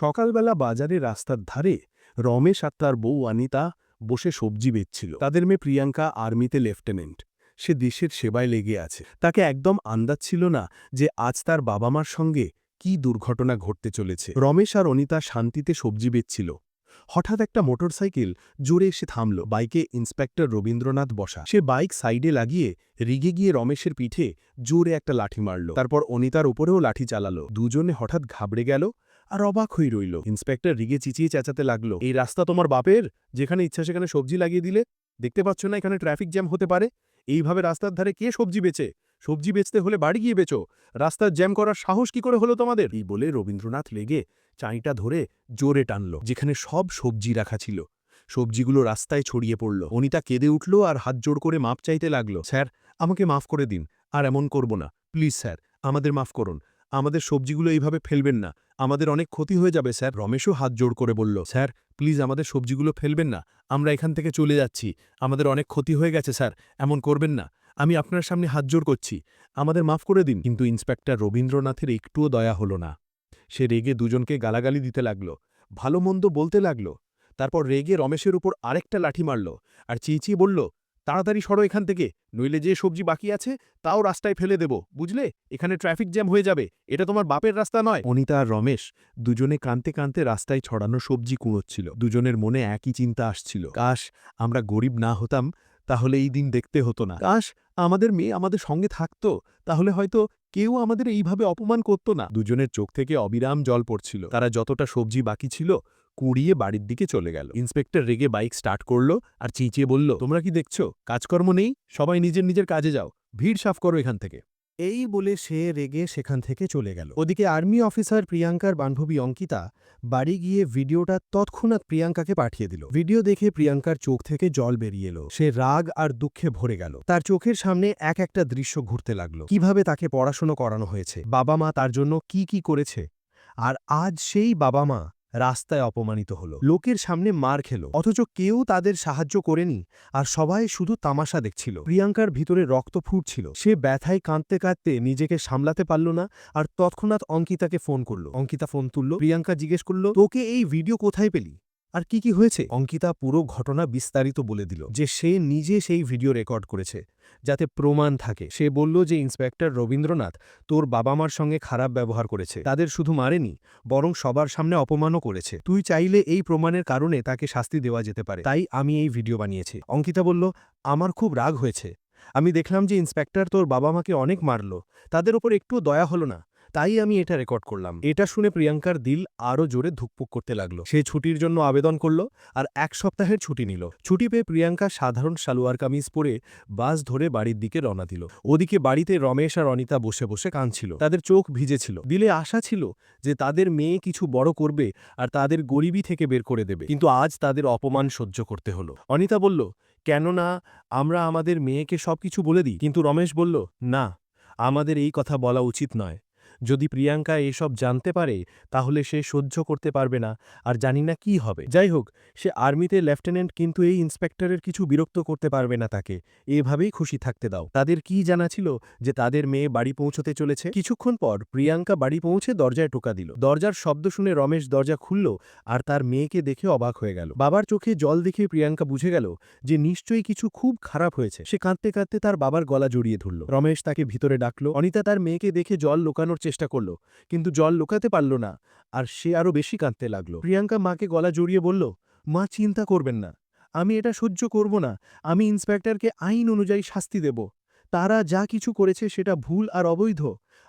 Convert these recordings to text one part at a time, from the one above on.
সকালবেলা বাজারে রাস্তার ধারে রমেশ আর তার বউ অনিতা বসে সবজি বেচছিল। তাদের মেয়ে প্রিয়াঙ্কা আর্মিতে লেফটেন্যান্ট। সে দেশের সেবায় লেগে আছে। তাকে একদম আন্দাজ ছিল না যে আজ তার বাবা মার সঙ্গে কি দুর্ঘটনা ঘটতে চলেছে। রমেশ আর অনিতা শান্তিতে সবজি বেচছিল। হঠাৎ একটা মোটরসাইকেল জোরে এসে থামল। বাইকে ইন্সপেক্টর রবীন্দ্রনাথ বসা। সে বাইক সাইডে লাগিয়ে রিগে গিয়ে রমেশের পিঠে জোরে একটা লাঠি মারল। তারপর অনিতার উপরেও লাঠি চালালো। দুজনে হঠাৎ ঘাবড়ে গেল আর অবাক হয়ে রইল। ইন্সপেক্টর রিগে চিচিয়ে চেঁচাতে লাগল, এই রাস্তা তোমার বাপের? যেখানে ইচ্ছা সেখানে সবজি লাগিয়ে দিলে? দেখতে পাচ্ছ না এখানে ট্রাফিক জ্যাম হতে পারে? এইভাবে রাস্তার ধারে কে সবজি বেচে? সবজি বেচতে হলে বাড়ি গিয়ে বেচো। রাস্তার জ্যাম করার সাহস কি করে হলো তোমাদের? এই বলে রবীন্দ্রনাথ লেগে চাঁইটা ধরে জোরে টানল, যেখানে সব সবজি রাখা ছিল। সবজিগুলো রাস্তায় ছড়িয়ে পড়ল। অনিতা কেঁদে উঠল আর হাত জোড় করে মাপ চাইতে লাগল, স্যার, আমাকে মাফ করে দিন, আর এমন করব না। প্লিজ স্যার, আমাদের মাফ করুন। আমাদের সবজিগুলো এইভাবে ফেলবেন না। আমাদের অনেক ক্ষতি হয়ে যাবে, স্যার। রমেশও হাত জোড় করে বলল, স্যার, প্লিজ আমাদের সবজিগুলো ফেলবেন না। আমরা এখান থেকে চলে যাচ্ছি। আমাদের অনেক ক্ষতি হয়ে গেছে, স্যার। এমন করবেন না। আমি আপনার সামনে হাত জোড় করছি। আমাদের মাফ করে দিন। কিন্তু ইন্সপেক্টর রবীন্দ্রনাথের একটুও দয়া হল না। সে রেগে দুজনকে গালাগালি দিতে লাগল, ভালো মন্দ বলতে লাগল। তারপর রেগে রমেশের উপর আরেকটা লাঠি মারল আর চিঁচিয়ে বলল তাড়াতাড়ি সরো এখান থেকে, নইলে যে সবজি বাকি আছে, তাও রাস্তায় ফেলে দেব, বুঝলে? এখানে ট্রাফিক জ্যাম হয়ে যাবে, এটা তোমার বাপের রাস্তা নয়। অনিতা আর রমেশ দুজনে কানতে কানতে রাস্তায় ছড়ানো সবজি কুঁড়োচ্ছিল। দুজনের মনে একই চিন্তা আসছিল। কাশ, আমরা গরিব না হতাম, তাহলে এই দিন দেখতে হতো না। কাশ, আমাদের মেয়ে আমাদের সঙ্গে থাকতো, তাহলে হয়তো কেউ আমাদের এইভাবে অপমান করত না। দুজনের চোখ থেকে অবিরাম জল পড়ছিল। তারা যতটা সবজি বাকি ছিল কুড়িয়ে বাড়ির দিকে চলে গেল। ইন্সপেক্টর রেগে বাইক স্টার্ট করল আর চেঁচিয়ে বলল, তোমরা কি দেখছ? কাজকর্ম নেই? সবাই নিজের নিজের কাজে যাও। ভিড় সাফ করো এখান থেকে। এই বলে সে রেগে সেখান থেকে চলে গেল। ওদিকে আর্মি অফিসার প্রিয়াঙ্কার বান্ধবী অঙ্কিতা বাড়ি গিয়ে ভিডিওটা তৎক্ষণাৎ প্রিয়াঙ্কাকে পাঠিয়ে দিল। ভিডিও দেখে প্রিয়াঙ্কার চোখ থেকে জল বেরিয়ে এলো। সে রাগ আর দুঃখে ভরে গেল। তার চোখের সামনে এক একটা দৃশ্য ঘুরতে লাগল। কীভাবে তাকে পড়াশোনা করানো হয়েছে? বাবা মা তার জন্য কি কি করেছে? আর আজ সেই বাবা মা রাস্তায় অপমানিত হলো। লোকের সামনে মার খেল। অথচ কেউ তাদের সাহায্য করেনি, আর সবাই শুধু তামাশা দেখছিল। প্রিয়াঙ্কার ভিতরে রক্ত ফুটছিল। সে ব্যথায় কাঁদতে কাঁদতে নিজেকে সামলাতে পারল না, আর তৎক্ষণাৎ অঙ্কিতাকে ফোন করল। অঙ্কিতা ফোন তুলল। প্রিয়াঙ্কা জিজ্ঞেস করল, তোকে এই ভিডিও কোথায় পেলি? আর কি কি হয়েছে? অঙ্কিতা পুরো ঘটনা বিস্তারিত বলে দিল যে সে নিজে সেই ভিডিও রেকর্ড করেছে, যাতে প্রমাণ থাকে। সে বলল যে ইন্সপেক্টর রবীন্দ্রনাথ তোর বাবা মার সঙ্গে খারাপ ব্যবহার করেছে। তাদের শুধু মারেনি, বরং সবার সামনে অপমানও করেছে। তুই চাইলে এই প্রমাণের কারণে তাকে শাস্তি দেওয়া যেতে পারে। তাই আমি এই ভিডিও বানিয়েছি। অঙ্কিতা বলল, আমার খুব রাগ হয়েছে। আমি দেখলাম যে ইন্সপেক্টর তোর বাবা মাকে অনেক মারল। তাদের ওপর একটুও দয়া হলো না। তাই আমি এটা রেকর্ড করলাম। এটা শুনে প্রিয়াঙ্কার দিল আরও জোরে ধুকপুক করতে লাগল। সে ছুটির জন্য আবেদন করল আর এক সপ্তাহের ছুটি নিল। ছুটি পেয়ে প্রিয়াঙ্কা সাধারণ সালোয়ার কামিজ পরে বাস ধরে বাড়ির দিকে রওনা দিল। ওদিকে বাড়িতে রমেশ আর অনিতা বসে বসে কাঁদছিল। তাদের চোখ ভিজেছিল। দিলে আশা ছিল যে তাদের মেয়ে কিছু বড় করবে আর তাদের গরিবী থেকে বের করে দেবে। কিন্তু আজ তাদের অপমান সহ্য করতে হলো। অনিতা বলল, কেননা আমরা আমাদের মেয়েকে সবকিছু বলে দিই। কিন্তু রমেশ বলল, না, আমাদের এই কথা বলা উচিত নয়। যদি প্রিয়াঙ্কা এসব জানতে পারে, তাহলে সে সহ্য করতে পারবে না, আর জানি না কি হবে। যাই হোক, সে আর্মিতে লেফটেন্যান্ট কিন্তু এই ইন্সপেক্টরের কিছু বিরক্ত করতে পারবে না তাকে। এভাবেই খুশি থাকতে দাও। তাদের কি জানা ছিল যে তাদের মেয়ে বাড়ি পৌঁছতে চলেছে? কিছুক্ষণ পর প্রিয়াঙ্কা বাড়ি পৌঁছে দরজায় টোকা দিল। দরজার শব্দ শুনে রমেশ দরজা খুলল, আর তার মেয়েকে দেখে অবাক হয়ে গেল। বাবার চোখে জল দেখে প্রিয়াঙ্কা বুঝে গেল যে নিশ্চয়ই কিছু খুব খারাপ হয়েছে। সে কাঁদতে কাঁদতে তার বাবার গলা জড়িয়ে ধরল। রমেশ তাকে ভিতরে ডাকল। অনিতা তার মেয়েকে দেখে জল লোকানোর করল, কিন্তু জল লুকাতে পারল না, আর সে আরও বেশি কাঁদতে লাগল। প্রিয়াঙ্কা মাকে গলা জড়িয়ে বলল, মা, চিন্তা করবেন না, আমি এটা সহ্য করব না, আমি ইন্সপেক্টরকে আইন অনুযায়ী শাস্তি দেব। তারা যা কিছু করেছে সেটা ভুল আর অবৈধ।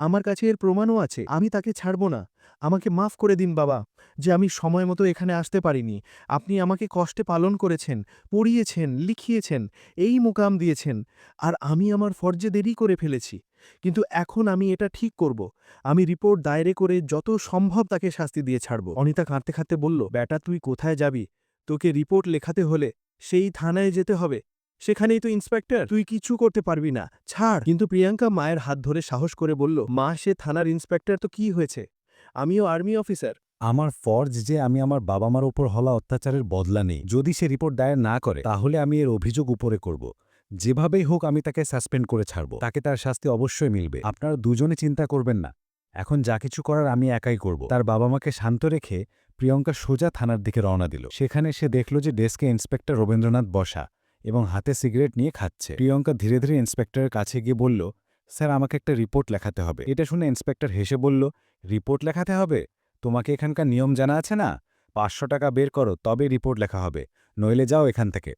আমার কাছে এর প্রমাণও আছে, আমি তাকে ছাড়ব না। আমাকে মাফ করে দিন বাবা, যে আমি সময় মতো এখানে আসতে পারিনি। আপনি আমাকে কষ্টে পালন করেছেন, পড়িয়েছেন, লিখিয়েছেন, এই মোকাম দিয়েছেন, আর আমি আমার ফর্জে দেরি করে ফেলেছি। কিন্তু এখন আমি এটা ঠিক করব। আমি রিপোর্ট দায়েরে করে যত সম্ভব তাকে শাস্তি দিয়ে ছাড়ব। অনিতা কাঁদতে কাঁদতে বলল ব্যাটা তুই কোথায় যাবি? তোকে রিপোর্ট লেখাতে হলে সেই থানায় যেতে হবে। সেখানেই তো ইন্সপেক্টর। তুই কিছু করতে পারবি না। ছাড়। কিন্তু প্রিয়াঙ্কা মায়ের হাত ধরে সাহস করে বলল, মা, সে থানার ইন্সপেক্টর তো কি হয়েছে? আমিও আর্মি অফিসার। আমার ফর্জ যে আমি আমার বাবা মার ওপর হলা অত্যাচারের বদলা নেই। যদি সে রিপোর্ট দায়ের না করে, তাহলে আমি এর অভিযোগ উপরে করব। যেভাবেই হোক, আমি তাকে সাসপেন্ড করে ছাড়ব। তাকে তার শাস্তি অবশ্যই মিলবে। আপনারা দুজনে চিন্তা করবেন না। এখন যা কিছু করার আমি একাই করব। তার বাবা মাকে শান্ত রেখে প্রিয়ঙ্কা সোজা থানার দিকে রওনা দিল। সেখানে সে দেখল যে ডেস্কে ইন্সপেক্টর রবীন্দ্রনাথ বসা। এবং হাতে সিগারেট নিয়ে খাচ্ছে। প্রিয়ঙ্কা ধীরে ধীরে ইন্সপেক্টরের কাছে গিয়ে বলল, স্যার, আমাকে একটা রিপোর্ট লেখাতে হবে। এটা শুনে ইন্সপেক্টর হেসে বলল, রিপোর্ট লেখাতে হবে? তোমাকে এখানকার নিয়ম জানা আছে না? পাঁচশো টাকা বের করো তবে রিপোর্ট লেখা হবে। নইলে যাও এখান থেকে।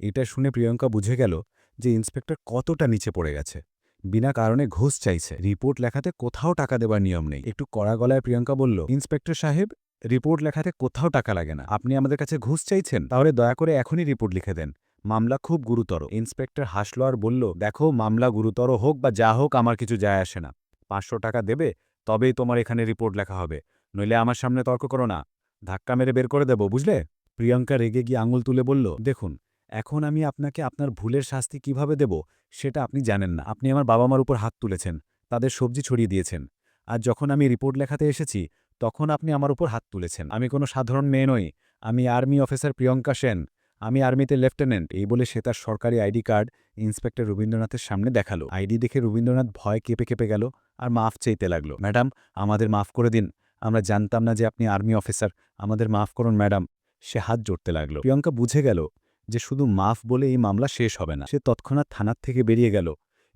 এটা শুনে প্রিয়ঙ্কা বুঝে গেল যে ইন্সপেক্টর কতটা নিচে পড়ে গেছে। বিনা কারণে ঘুষ চাইছে। রিপোর্ট লেখাতে কোথাও টাকা দেবার নিয়ম নেই। একটু কড়া গলায় প্রিয়ঙ্কা বলল, ইন্সপেক্টর সাহেব, রিপোর্ট লেখাতে কোথাও টাকা লাগে না। আপনি আমাদের কাছে ঘুষ চাইছেন? তাহলে দয়া করে এখনই রিপোর্ট লিখে দেন। মামলা খুব গুরুতর। ইন্সপেক্টর হাসল আর বলল, দেখো, মামলা গুরুতর হোক বা যা হোক, আমার কিছু যায় আসে না। পাঁচশো টাকা দেবে, তবেই তোমার এখানে রিপোর্ট লেখা হবে। নইলে আমার সামনে তর্ক করো না। ধাক্কা মেরে বের করে দেব, বুঝলে? প্রিয়ঙ্কা রেগে গিয়ে আঙুল তুলে বলল, দেখুন, এখন আমি আপনাকে আপনার ভুলের শাস্তি কীভাবে দেব, সেটা আপনি জানেন না। আপনি আমার বাবা মার উপর হাত তুলেছেন, তাদের সবজি ছড়িয়ে দিয়েছেন। আর যখন আমি রিপোর্ট লেখাতে এসেছি, তখন আপনি আমার উপর হাত তুলেছেন। আমি কোনো সাধারণ মেয়ে নই। আমি আর্মি অফিসার প্রিয়ঙ্কা সেন। আমি আর্মিতে লেফটেন্যান্ট, এই বলে সে তার সরকারি আইডি কার্ড ইন্সপেক্টর রবীন্দ্রনাথের সামনে দেখাল। আইডি দেখে রবীন্দ্রনাথ ভয় কেঁপে কেঁপে গেল আর মাফ চাইতে লাগল। ম্যাডাম, আমাদের মাফ করে দিন। আমরা জানতাম না যে আপনি আর্মি অফিসার। আমাদের মাফ করুন, ম্যাডাম। সে হাত জড়তে লাগল। প্রিয়ঙ্কা বুঝে গেল যে শুধু মাফ বলে এই মামলা শেষ হবে না। সে তৎক্ষণাৎ থানার থেকে বেরিয়ে গেল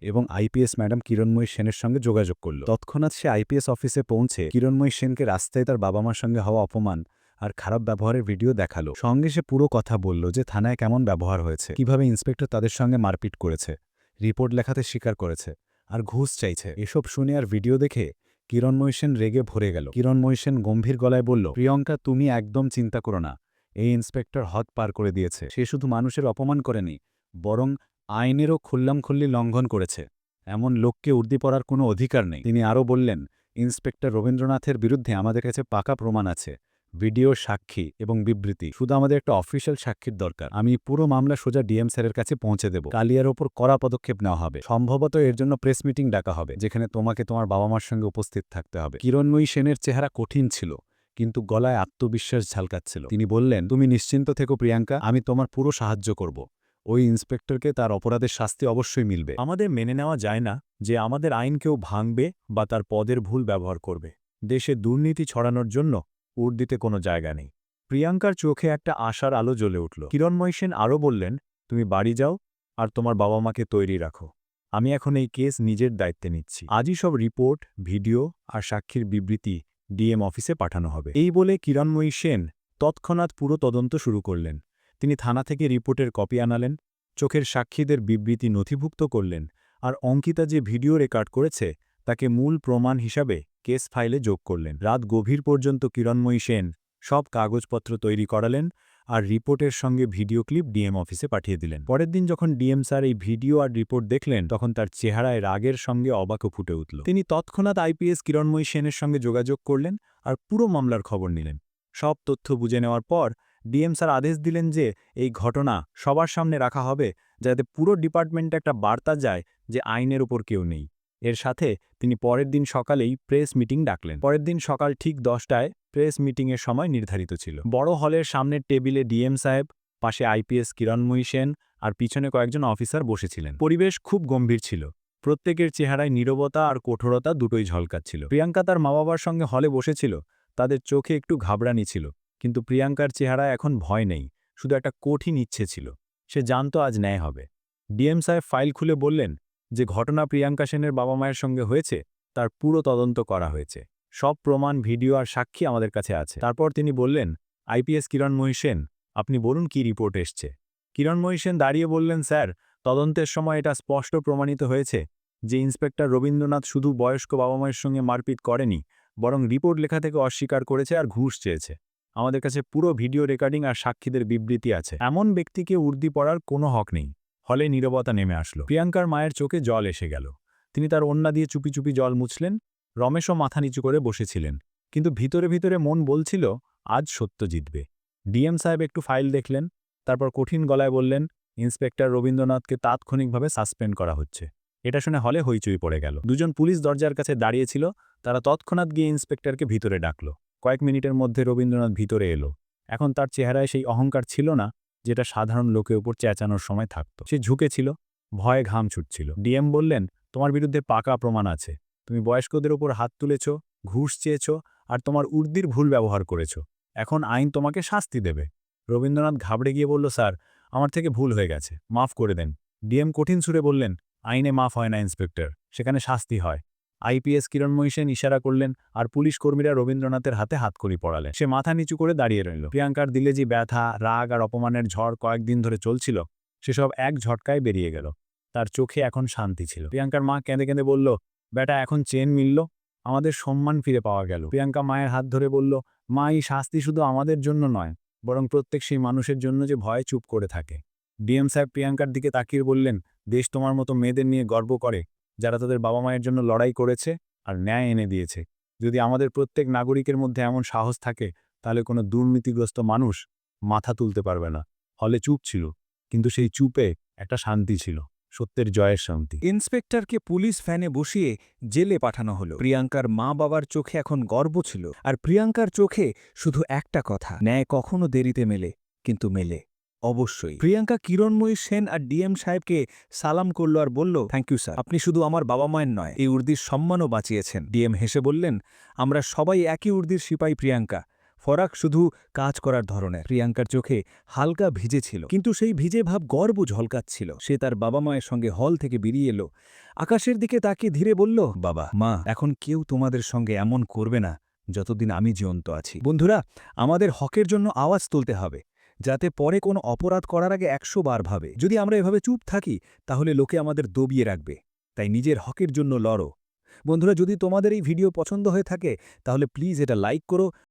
এবং আইপিএস ম্যাডাম কিরণময়ী সেনের সঙ্গে যোগাযোগ করল। তৎক্ষণাৎ সে আইপিএস অফিসে পৌঁছে কিরণময়ী সেনকে রাস্তায় তার বাবা মার সঙ্গে হওয়া অপমান আর খারাপ ব্যবহারের ভিডিও দেখাল। সঙ্গে সে পুরো কথা বলল যে থানায় কেমন ব্যবহার হয়েছে, কীভাবে ইন্সপেক্টর তাদের সঙ্গে মারপিট করেছে, রিপোর্ট লেখাতে স্বীকার করেছে, আর ঘুষ চাইছে। এসব শুনে আর ভিডিও দেখে কিরণময়ী সেন রেগে ভরে গেল। কিরণময়ী সেন গম্ভীর গলায় বলল, প্রিয়ঙ্কা, তুমি একদম চিন্তা করো না। এই ইন্সপেক্টর হদ পার করে দিয়েছে। সে শুধু মানুষের অপমান করেনি, বরং আইনেরও খুল্লামখুল্লি লঙ্ঘন করেছে। এমন লোককে উর্দি পড়ার কোনো অধিকার নেই। তিনি আরও বললেন, ইন্সপেক্টর রবীন্দ্রনাথের বিরুদ্ধে আমাদের কাছে পাকা প্রমাণ আছে। ভিডিও সাক্ষী এবং বিবৃতি। শুধু আমাদের একটা অফিসিয়াল সাক্ষীর দরকার। আমি পুরো মামলা সোজা ডিএম স্যারের কাছে পৌঁছে দেব। কালিয়ার ওপর কড়া পদক্ষেপ নেওয়া হবে। সম্ভবত এর জন্য প্রেস মিটিং ডাকা হবে, যেখানে তোমাকে তোমার বাবা মার সঙ্গে উপস্থিত থাকতে হবে। কিরণময়ী সেনের চেহারা কঠিন ছিল, কিন্তু গলায় আত্মবিশ্বাস ঝালকাচ্ছিল। তিনি বললেন, তুমি নিশ্চিন্ত থেকো, প্রিয়াঙ্কা। আমি তোমার পুরো সাহায্য করব। ওই ইন্সপেক্টরকে তার অপরাধের শাস্তি অবশ্যই মিলবে। আমাদের মেনে নেওয়া যায় না যে আমাদের আইন কেউ ভাঙবে বা তার পদের ভুল ব্যবহার করবে। দেশে দুর্নীতি ছড়ানোর জন্য উর্দিতে কোনো জায়গা নেই। প্রিয়াঙ্কার চোখে একটা আশার আলো জ্বলে উঠল। কিরণময় সেন আরও বললেন, তুমি বাড়ি যাও আর তোমার বাবা মাকে তৈরি রাখো। আমি এখন এই কেস নিজের দায়িত্বে নিচ্ছি। আজই সব রিপোর্ট, ভিডিও আর সাক্ষীর বিবৃতি ডিএম অফিসে পাঠানো হবে। এই বলে কিরণময়ী সেন তৎক্ষণাৎ পুরো তদন্ত শুরু করলেন। তিনি থানা থেকে রিপোর্টের কপি আনালেন, চোখের সাক্ষীদের বিবৃতি নথিভুক্ত করলেন আর অঙ্কিতা যে ভিডিও রেকর্ড করেছে, তাকে মূল প্রমাণ হিসাবে কেস ফাইলে যোগ করলেন। রাত গভীর পর্যন্ত কিরণময়ী সেন সব কাগজপত্র তৈরি করালেন আর রিপোর্টের সঙ্গে ভিডিও ক্লিপ ডিএম অফিসে পাঠিয়ে দিলেন। পরের দিন যখন ডিএম স্যার এই ভিডিও আর রিপোর্ট দেখলেন, তখন তার চেহারায় রাগের সঙ্গে অবাকও ফুটে উঠল। তিনি তৎক্ষণাৎ আইপিএস কিরণময়ী সেনের সঙ্গে যোগাযোগ করলেন আর পুরো মামলার খবর নিলেন। সব তথ্য বুঝে নেওয়ার পর ডিএম স্যার আদেশ দিলেন যে এই ঘটনা সবার সামনে রাখা হবে, যাতে পুরো ডিপার্টমেন্টে একটা বার্তা যায় যে আইনের উপর কেউ নেই। এর সাথে তিনি পরের দিন সকালেই প্রেস মিটিং ডাকলেন। পরের দিন সকাল ঠিক দশটায় প্রেস মিটিংয়ের সময় নির্ধারিত ছিল। বড় হলের সামনের টেবিলে ডিএম সাহেব, পাশে আইপিএস কিরণময়ী সেন আর পিছনে কয়েকজন অফিসার বসেছিলেন। পরিবেশ খুব গম্ভীর ছিল। প্রত্যেকের চেহারায় নীরবতা আর কঠোরতা দুটোই ঝলকাচ্ছিল। প্রিয়াঙ্কা তার মা বাবার সঙ্গে হলে বসেছিল, তাদের চোখে একটু ঘাবড়ানি ছিল, কিন্তু প্রিয়াঙ্কার চেহারায় এখন ভয় নেই, শুধু একটা কঠিন ইচ্ছে ছিল। সে জানত আজ ন্যায় হবে। ডিএম সাহেব ফাইল খুলে বললেন যে ঘটনা প্রিয়াঙ্কা সেনের বাবা মায়ের সঙ্গে হয়েছে, তার পুরো তদন্ত করা হয়েছে। সব প্রমাণ, ভিডিও আর সাক্ষী আমাদের কাছে আছে। তারপর তিনি বললেন আইপিএস কিরণময়ী সেন, আপনি বলুন কি রিপোর্ট এসছে? কিরণময়ী সেন দাঁড়িয়ে বললেন, স্যার, তদন্তের সময় এটা স্পষ্ট প্রমাণিত হয়েছে যে ইন্সপেক্টর রবীন্দ্রনাথ শুধু বয়স্ক বাবা মায়ের সঙ্গে মারপিট করেনি, বরং রিপোর্ট লেখা থেকে অস্বীকার করেছে আর ঘুষ চেয়েছে। আমাদের কাছে পুরো ভিডিও রেকর্ডিং আর সাক্ষীদের বিবৃতি আছে। এমন ব্যক্তিকে উর্দি পড়ার কোনো হক নেই। হলে নীরবতা নেমে আসলো। প্রিয়াঙ্কার মায়ের চোখে জল এসে গেল। তিনি তার অন্যা দিয়ে চুপি চুপি জল মুছলেন, রমেশও মাথা নিচু করে বসেছিলেন। কিন্তু ভিতরে ভিতরে মন বলছিল, আজ সত্য জিতবে। ডিএম সাহেব একটু ফাইল দেখলেন, তারপর কঠিন গলায় বললেন, ইন্সপেক্টর রবীন্দ্রনাথকে তাৎক্ষণিকভাবে সাসপেন্ড করা হচ্ছে। এটা শুনে হলে হইচই পড়ে গেল। দুজন পুলিশ দরজার কাছে দাঁড়িয়েছিল, তারা তৎক্ষণাৎ গিয়ে ইন্সপেক্টরকে ভিতরে ডাকল। কয়েক মিনিটের মধ্যে রবীন্দ্রনাথ ভিতরে এলো। এখন তার চেহারায় সেই অহংকার ছিল না যেটা সাধারণ লোকের উপর চেঁচানোর সময় থাকত। সে ঝুঁকেছিল, ভয়ে ঘাম ছুটছিল। ডিএম বললেন, তোমার বিরুদ্ধে পাকা প্রমাণ আছে। তুমি বয়স্কদের ওপর হাত তুলেছ, ঘুষ চেয়েছ আর তোমার উর্দির ভুল ব্যবহার করেছ। এখন আইন তোমাকে শাস্তি দেবে। রবীন্দ্রনাথ ঘাবড়ে গিয়ে বলল, স্যার, আমার থেকে ভুল হয়ে গেছে। মাফ করে দেন। ডিএম কঠিন সুরে বললেন, আইনে মাফ হয় না, ইন্সপেক্টর। সেখানে শাস্তি হয়। আইপিএস কিরণময়ী সেন ইশারা করলেন আর পুলিশ কর্মীরা রবীন্দ্রনাথের হাতে হাতকড়ি পড়ালেন সে মাথা নিচু করে দাঁড়িয়ে রইল। প্রিয়াঙ্কার দিলে যে ব্যথা, রাগ আর অপমানের ঝড় কয়েকদিন ধরে চলছিল। সেসব এক ঝটকায় বেরিয়ে গেল। তার চোখে এখন শান্তি ছিল। প্রিয়াঙ্কার মা কেঁদে কেঁদে বলল, বেটা, এখন চেন মিলল? আমাদের সম্মান ফিরে পাওয়া গেল। প্রিয়াঙ্কা মায়ের হাত ধরে বলল, মা, এই শাস্তি শুধু আমাদের জন্য নয়, বরং প্রত্যেক সেই মানুষের জন্য যে ভয়ে চুপ করে থাকে। ডিএম সাহেব প্রিয়াঙ্কার দিকে তাকিয়ে বললেন, দেশ তোমার মতো মেয়েদের নিয়ে গর্ব করে। যারা তাদের বাবা মায়ের জন্য লড়াই করেছে আর ন্যায় এনে দিয়েছে। যদি আমাদের প্রত্যেক নাগরিকের মধ্যে এমন সাহস থাকে, তাহলে কোনো দুর্নীতিগ্রস্ত মানুষ মাথা তুলতে পারবে না। হলে চুপ ছিল, কিন্তু সেই চুপে একটা শান্তি ছিল, সত্যের জয়ের শান্তি। ইন্সপেক্টরকে পুলিশ ফ্যানে বসিয়ে জেলে পাঠানো হলো। প্রিয়াঙ্কার মা বাবার চোখে এখন গর্ব ছিল, আর প্রিয়াঙ্কার চোখে শুধু একটা কথা, ন্যায় কখনো দেরিতে মেলে, কিন্তু মেলে। অবশ্যই। প্রিয়াঙ্কা কিরণময়ী সেন আর ডিএম সাহেবকে সালাম করল আর বলল থ্যাংক ইউ স্যার আপনি শুধু আমার বাবা মায়ের নয়, এই উর্দির সম্মানও বাঁচিয়েছেন। ডিএম হেসে বললেন, আমরা সবাই একই উর্দির সিপাই প্রিয়াঙ্কা। ফরাক শুধু কাজ করার ধরনের। প্রিয়াঙ্কার চোখে হালকা ভিজে ছিল, কিন্তু সেই ভিজে ভাব গর্ব ঝলকাচ্ছিল। সে তার বাবা মায়ের সঙ্গে হল থেকে বেরিয়ে এলো। আকাশের দিকে তাকে ধীরে বলল, বাবা, মা, এখন কেউ তোমাদের সঙ্গে এমন করবে না, যতদিন আমি জীবন্ত আছি। বন্ধুরা, আমাদের হকের জন্য আওয়াজ তুলতে হবে। যাতে পরে কোনো অপরাধ করার আগে একশো বার ভাবে। যদি আমরা এভাবে চুপ থাকি, তাহলে লোকে আমাদের দবিয়ে রাখবে। তাই নিজের হকের জন্য লড়ো। বন্ধুরা, যদি তোমাদের এই ভিডিও পছন্দ হয়ে থাকে, তাহলে প্লিজ এটা লাইক করো